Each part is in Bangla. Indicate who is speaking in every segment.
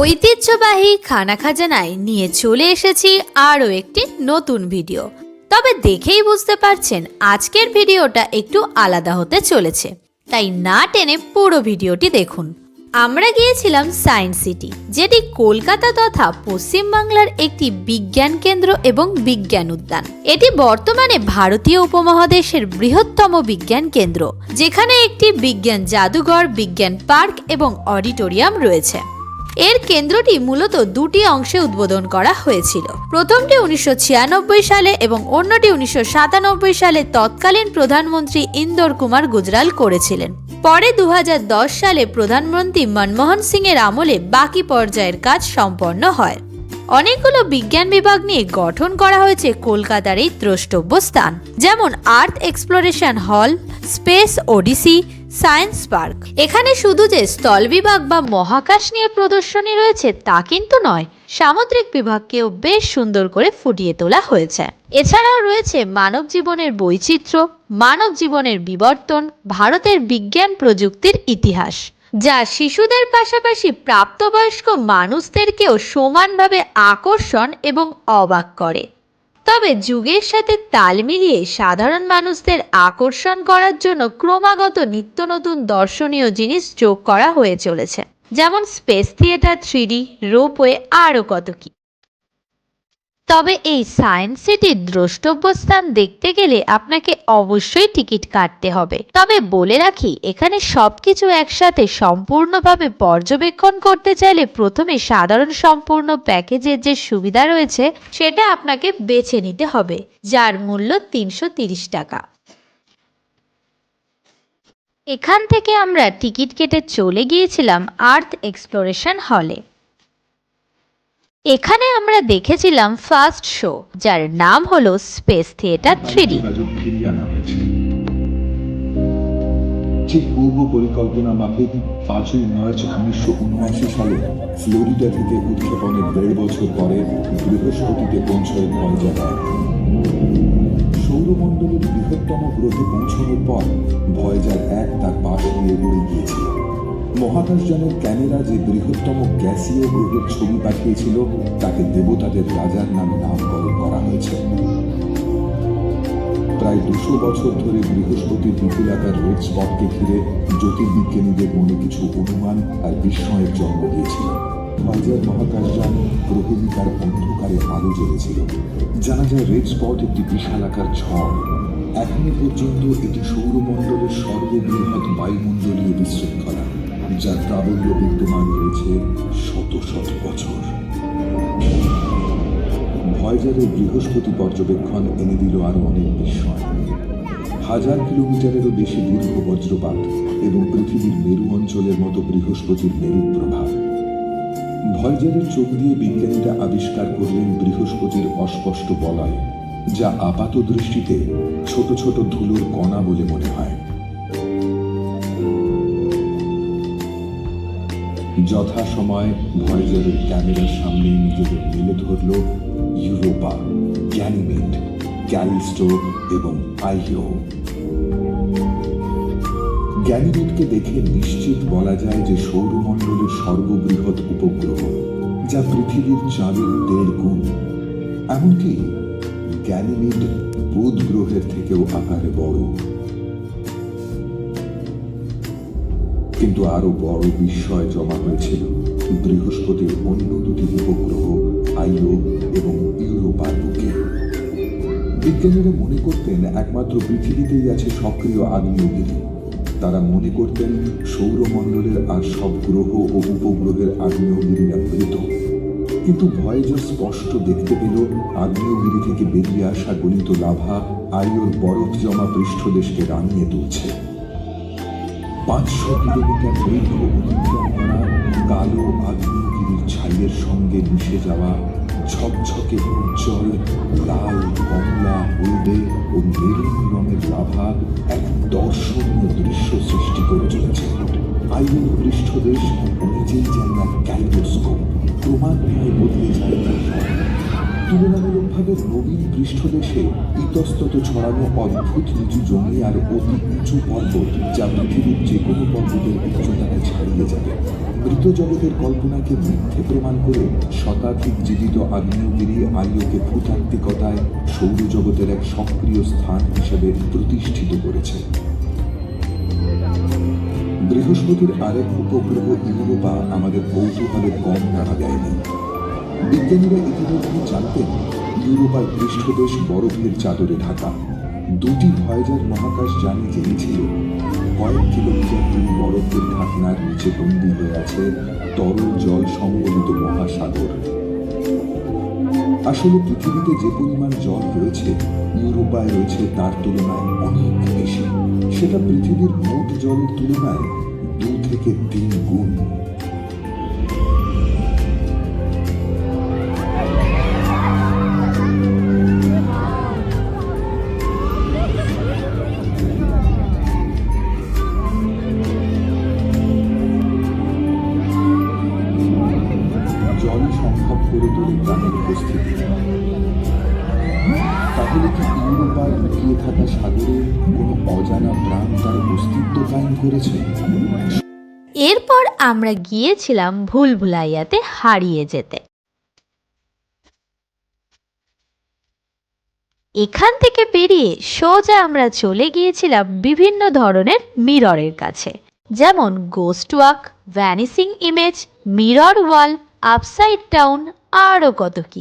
Speaker 1: ঐতিহ্যবাহী খানা খাজানায় নিয়ে চলে এসেছি আরও একটি নতুন ভিডিও। তবে দেখেই বুঝতে পারছেন আজকের ভিডিওটা একটু আলাদা হতে চলেছে। তাই না টেনে পুরো ভিডিওটি দেখুন। আমরা গিয়েছিলাম সায়েন্স সিটি, যেটি কলকাতা তথা পশ্চিমবাংলার একটি বিজ্ঞান কেন্দ্র এবং বিজ্ঞান উদ্যান। এটি বর্তমানে ভারতীয় উপমহাদেশের বৃহত্তম বিজ্ঞান কেন্দ্র, যেখানে একটি বিজ্ঞান জাদুঘর, বিজ্ঞান পার্ক এবং অডিটোরিয়াম রয়েছে। এর কেন্দ্রটি মূলত দুটি অংশে উদ্বোধন করা হয়েছিল। প্রথমটি উনিশশো ছিয়ানব্বই সালে এবং অন্যটি উনিশশো সাতানব্বই সালে তৎকালীন প্রধানমন্ত্রী ইন্দোর কুমার গুজরাল করেছিলেন। পরে দু হাজার দশ সালে প্রধানমন্ত্রী মনমোহন সিং এর আমলে বাকি পর্যায়ের কাজ সম্পন্ন হয়। অনেকগুলো বিজ্ঞান বিভাগ নিয়ে গঠন করা হয়েছে কলকাতার এই দ্রষ্টব্য স্থান, যেমন আর্থ এক্সপ্লোরেশন হল, স্পেস ওডিসি সায়েন্স পার্ক। এখানে শুধু যে স্থল বিভাগ বা মহাকাশ নিয়ে প্রদর্শনী রয়েছে, তা কিন্তু নয়, সামুদ্রিক বিভাগকেও বেশ সুন্দর করে ফুটিয়ে তোলা হয়েছে। এছাড়াও রয়েছে মানব জীবনের বৈচিত্র্য, মানব জীবনের বিবর্তন, ভারতের বিজ্ঞান প্রযুক্তির ইতিহাস, যা শিশুদের পাশাপাশি প্রাপ্তবয়স্ক মানুষদেরকেও সমানভাবে আকর্ষণ এবং অবাক করে। তবে যুগের সাথে তাল মিলিয়ে সাধারণ মানুষদের আকর্ষণ করার জন্য ক্রমাগত নিত্য নতুন দর্শনীয় জিনিস যোগ করা হয়ে চলেছে। যেমন স্পেস থিয়েটার, থ্রিডি, রোপওয়ে, আরও কত কি। তবে এই সায়েন্স সিটির দ্রষ্টব্য স্থান দেখতে গেলে আপনাকে অবশ্যই টিকিট কাটতে হবে। তবে বলে রাখি, এখানে সবকিছু একসাথে সম্পূর্ণভাবে পর্যবেক্ষণ করতে চাইলে প্রথমে সাধারণ সম্পূর্ণ প্যাকেজের যে সুবিধা রয়েছে, সেটা আপনাকে বেছে নিতে হবে, যার মূল্য তিনশো টাকা। এখান থেকে আমরা টিকিট কেটে চলে গিয়েছিলাম আর্থ এক্সপ্লোরেশন হলে। এখানে আমরা দেখেছিলাম ফার্স্ট শো যার নাম হলো স্পেস থিয়েটার থ্রিডি
Speaker 2: ঠিক পূর্ব পরিকল্পনা মাফিক পাঁচই মার্চ উনিশশো উনআশি সালে ফ্লোরিডা থেকে উৎক্ষেপণের দেড় বছর পরে বৃহস্পতিতে পৌঁছয় ভয়েজার সৌরমণ্ডলের বৃহত্তম গ্রহে পৌঁছানোর পর ভয়েজার এক তার পাশ দিয়ে উড়ে গিয়েছিল। মহাকাশযানের ক্যামেরা যে বৃহত্তম গ্যাসীয় গ্রহের ছবি পাঠিয়েছিল, তাকে দেবতাদের রাজার নামে নামকরণ করা হয়েছে। প্রায় দুশো বছর ধরে বৃহস্পতির বিপুলাকার রেড স্পটকে ঘিরে জ্যোতির্বিজ্ঞানীদের মনে কিছু অনুমান আর বিস্ময়ের জন্ম দিয়েছিল। ভয়েজার মহাকাশযান প্রহেলিকার অন্ধকারে আলো জ্বেলেছিল। জানা যায় রেড স্পট একটি বিশালাকার ঝড়। এখনও পর্যন্ত এটি সৌরমণ্ডলের সর্ববৃহৎ বায়ুমণ্ডলীয় বিশৃঙ্খলা। যার প্রাবল্য বিদ্যমান রয়েছে শত শত বছর। ভয়েজারের বৃহস্পতি পর্যবেক্ষণ এনে দিল আরও অনেক বিস্ময় হাজার কিলোমিটারেরও বেশি দীর্ঘ বজ্রপাত এবং পৃথিবীর মেরু অঞ্চলের মতো বৃহস্পতির মেরু প্রভাব। ভয়েজারের চোখ দিয়ে বিজ্ঞানীরা আবিষ্কার করলেন বৃহস্পতির অস্পষ্ট বলয়, যা আপাত দৃষ্টিতে ছোট ছোট ধুলোর কণা বলে মনে হয়। যথাসময় ভয়েজারের ক্যামেরার সামনে নিজেদের মেলে ধরল ইউরোপা গ্যানিমেড ক্যালিস্টো এবং আইও। গ্যানিমেডকে দেখে নিশ্চিত বলা যায় যে সৌরমণ্ডলের সর্ববৃহৎ উপগ্রহ, যা পৃথিবীর চাঁদের দেড় গুণ। এমনকি গ্যানিমেড বুধ গ্রহের থেকেও আকারে বড়। কিন্তু আরও বড় বিস্ময় জমা হয়েছিল। বৃহস্পতির অন্য দুটি উপগ্রহ, আইও এবং ইউরোপার বুকে। বিজ্ঞানীরা মনে করতেন একমাত্র পৃথিবীতেই আছে সক্রিয় আগ্নেয়গিরি তারা মনে করতেন সৌরমণ্ডলের আর সব গ্রহ ও উপগ্রহের আগ্নেয়গিরিরা মৃত কিন্তু ভয়েজার স্পষ্ট দেখতে পেল আগ্নেয়গিরি থেকে বেরিয়ে আসা গলিত লাভা আইওর বরফ জমা পৃষ্ঠদেশকে রাঙিয়ে তুলছে। পাঁচশো কিলোমিটার দৈর্ঘ্য অতিক্রম করা কালো আগ্নেয়গিরির ছাইয়ের সঙ্গে মিশে যাওয়া ঝকঝকে উজ্জ্বল লাল, কমলা, হলদে ও মেরুন রঙের লাভা এক দর্শনীয় দৃশ্য সৃষ্টি করে চলেছে আইনের পৃষ্ঠদেশ নিজেই যেন এক ক্যালিডোস্কোপ ক্রমান্বয়ে বদলে যায় তার। তুলনামূলকভাবে নবীন পৃষ্ঠদেশে ইতস্তত ছড়ানো অদ্ভুত নিচু জমি আর অতি উঁচু পর্বত যা পৃথিবীর যে কোনো পর্বতের উচ্চতাকে ছাড়িয়ে যাবে। মৃত জগতের কল্পনাকে মিথ্যে প্রমাণ করে শতাধিক জীবিত আগ্নেয়গিরি আইওকে ভূতাত্ত্বিকতায় সৌরজগতের এক সক্রিয় স্থান হিসেবে প্রতিষ্ঠিত করেছে। বৃহস্পতির আরেক উপগ্রহ ইউরোপা আমাদের কৌতূহলে কম নাড়া দেয়নি। বিজ্ঞানীরা ইতিমধ্যে জানতেন ইউরোপার পৃষ্ঠদেশ বরফের চাদরে ঢাকা। দুটি ভয়েজার মহাকাশ যানে জেনেছিল কয়েক কিলোমিটার দূর বরফের ঢাকনার নিচে বন্দী হয়ে আছে তরল জল সম্বলিত মহাসাগর। আসলে পৃথিবীতে যে পরিমাণ জল রয়েছে, ইউরোপায় রয়েছে তার তুলনায় অনেক বেশি। সেটা পৃথিবীর মোট জলের তুলনায় দু থেকে তিন গুণ। জল সম্ভব করে তোলে প্রাণের উপস্থিতি। তাহলে কি ইউরোপার লুকিয়ে থাকা সাগরে কোনো অজানা প্রাণ তার অস্তিত্ব কায়েম করেছে?
Speaker 1: এরপর আমরা গিয়েছিলাম ভুল ভুলাইয়াতে হারিয়ে যেতে। এখান থেকে বেরিয়ে সোজা আমরা চলে গিয়েছিলাম বিভিন্ন ধরনের মিররের কাছে। যেমন ghost walk vanishing image mirror wall upside down আরও কত কি?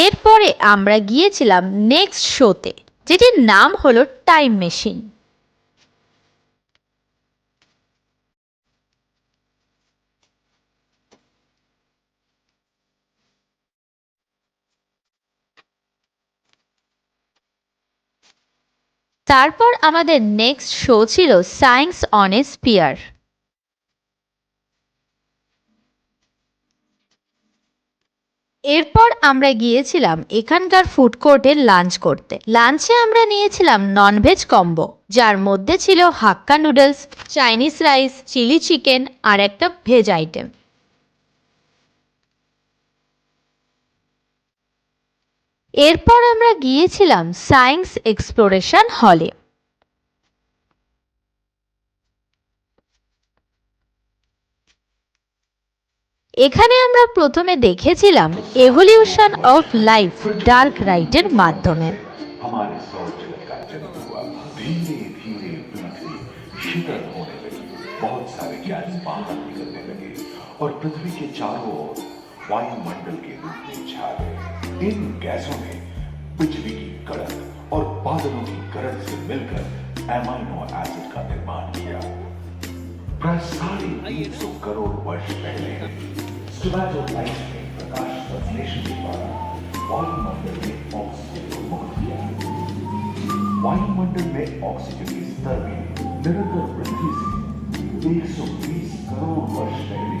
Speaker 1: এরপরে আমরা গিয়েছিলাম নেক্সট শোতে যেটির নাম হলো টাইম মেশিন তারপর আমাদের নেক্সট শো ছিল সায়েন্স অন এ স্পিয়ার এরপর আমরা গিয়েছিলাম এখানকার ফুড কোর্টে লাঞ্চ করতে। লাঞ্চে আমরা নিয়েছিলাম ননভেজ কম্বো যার মধ্যে ছিল hakka noodles Chinese rice chilli chicken আর একটা ভেজ আইটেম এরপর আমরা গিয়েছিলাম সায়েন্স এক্সপ্লোরেশন হলে এখানে আমরা প্রথমে দেখেছিলাম এভলিউশন অফ লাইফ ডার্ক রাইটের মাধ্যমে
Speaker 3: हमारे सौर जगत का जन्म हुआ धीरे धीरे पृथ्वी शीतल होने लगी बहुत सारे गैस बाहर निकलने लगे और पृथ्वी के चारों ओर वायुमंडल के रूप में छा गए इन गैसों ने बिजली की कड़क और बादलों की गरज से मिलकर एमाइनो एसिड का निर्माण किया प्राय साढ़े तीन सौ करोड़ वर्ष पहले स्टोमैटोलाइट में प्रकाश संश्लेषण के द्वारा वायुमंडल में ऑक्सीजन को मुक्त किया। वायुमंडल में ऑक्सीजन के स्तर में निरंतर वृद्धि से 120 करोड़ वर्ष पहले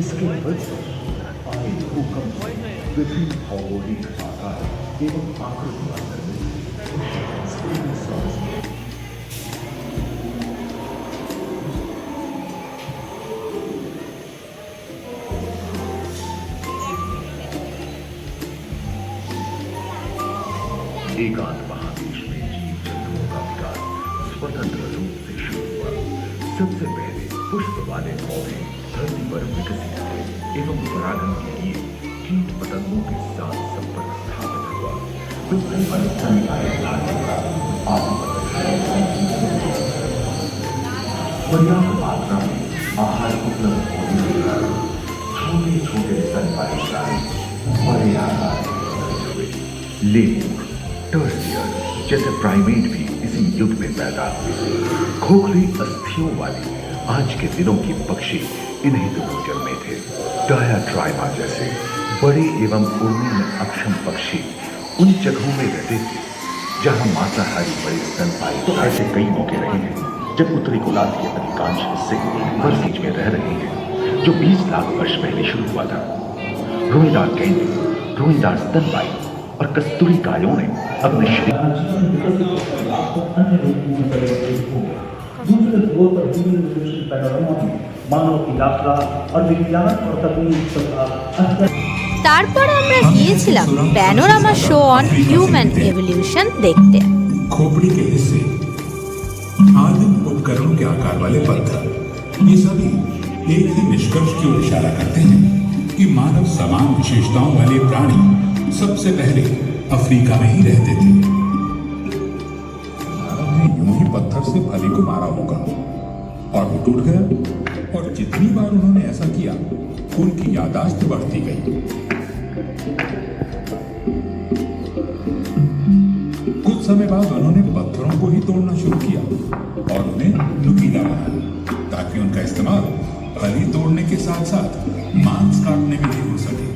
Speaker 3: इसके भूकंप से विभिन्न भौगोलिक आकार एवं एकांत महादेश में जीव जंतुओं का विकास स्वतंत्र रूप से शुरू हुआ। सबसे पहले पुष्प वाले पौधे धरती पर विकसित हुए एवं परागण के लिए कीट पतंगों के साथ संपर्क स्थापित हुआ। का पर्याप्त मात्रा में आहार उपलब्ध होने के कारण छोटे छोटे बड़े आकार लेमूर टर्सियर, जैसे प्राइमेट भी इसी युग में पैदा हुए। खोखली अस्थियों वाले आज के दिनों के पक्षी इन्हीं दिनों जन्मे थे। डायाट्राइमा जैसे बड़े एवं उड़ने में अक्षम पक्षी उन जगहों में रहते थे, जहाँ मांसाहारी बड़े स्तनपायी तो ऐसे कई मौके रहे हैं, जब उत्तरी गोलार्ध के अधिकांश हिस्से वर्षीज में रह रहे हैं, जो 20 लाख वर्ष पहले शुरू हुआ था। रोएदार गेंडे रोएदार स्तनपायी और कस्तूरी गायों ने अपने शरीर
Speaker 4: दूसरे ध्रुव पर ह्यूमन रिवोल्यूशन पैनोरामा में मानव की यात्रा और विज्ञान और तकनीक तथा अंतर
Speaker 1: তারপর আমরা গিয়েছিলাম panorama show on human evolution দেখতে
Speaker 5: खोपड़ी के हिस्से आदिम उपकरणों के आकार वाले पत्थर ये सभी एक ही निष्कर्ष की ओर इशारा करते हैं कि मानव समान विशेषताओं वाले प्राणी सबसे पहले अफ्रीका में ही रहते थे मानव ने यूं ही पत्थर से फली को मारा होगा और वो टूट गया और जितनी बार उन्होंने ऐसा किया, उनकी यादाश्त बढ़ती गई। कुछ समय बाद उन्होंने पत्थरों को ही तोड़ना शुरू किया और उन्हें नुकीला बनाया, ताकि उनका इस्तेमाल फली तोड़ने के साथ साथ मांस काटने में भी हो सके।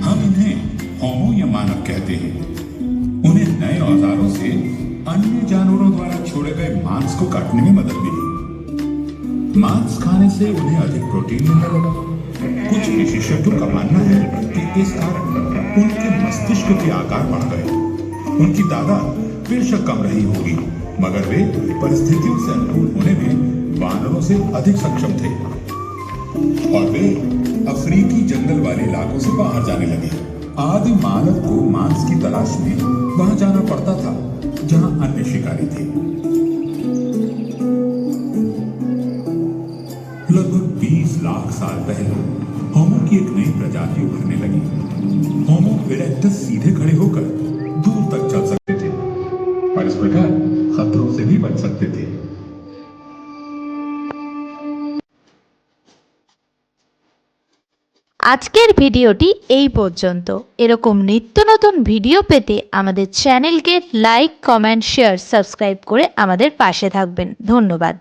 Speaker 5: हम इन्हें होमो या मानव कहते हैं। उन्हें नए औजारों से अन्य जानवरों द्वारा छोड़े गए मांस को काटने में मदद मिली। मांस खाने से उन्हें अधिक प्रोटीन मिलने लगा। कुछ विशेषज्ञों का मानना है कि इस कारण उनके मस्तिष्क के आकार बढ़ गए। उनकी तादाद बेशक कम रही होगी, मगर वे परिस्थितियों से अनुकूल होने में वानरों से अधिक सक्षम थे। और वे अफ्रीकी जंगल वाले इलाकों से बाहर जाने लगे। आदि मानव को मांस की तलाश में वहाँ जाना पड़ता था, जहाँ अन्य शिकारी थे। 20 लाख साल पहले होमो की एक नई प्रजाति उभरने लगी होमो इरेक्टस सीधे खड़े होकर दूर तक चल सकते थे और इस प्रकार खतरों से भी बच सकते थे
Speaker 1: আজকের ভিডিওটি এই পর্যন্ত এরকম নিত্য নতুন ভিডিও পেতে আমাদের চ্যানেলকে লাইক কমেন্ট শেয়ার সাবস্ক্রাইব করে আমাদের পাশে থাকবেন ধন্যবাদ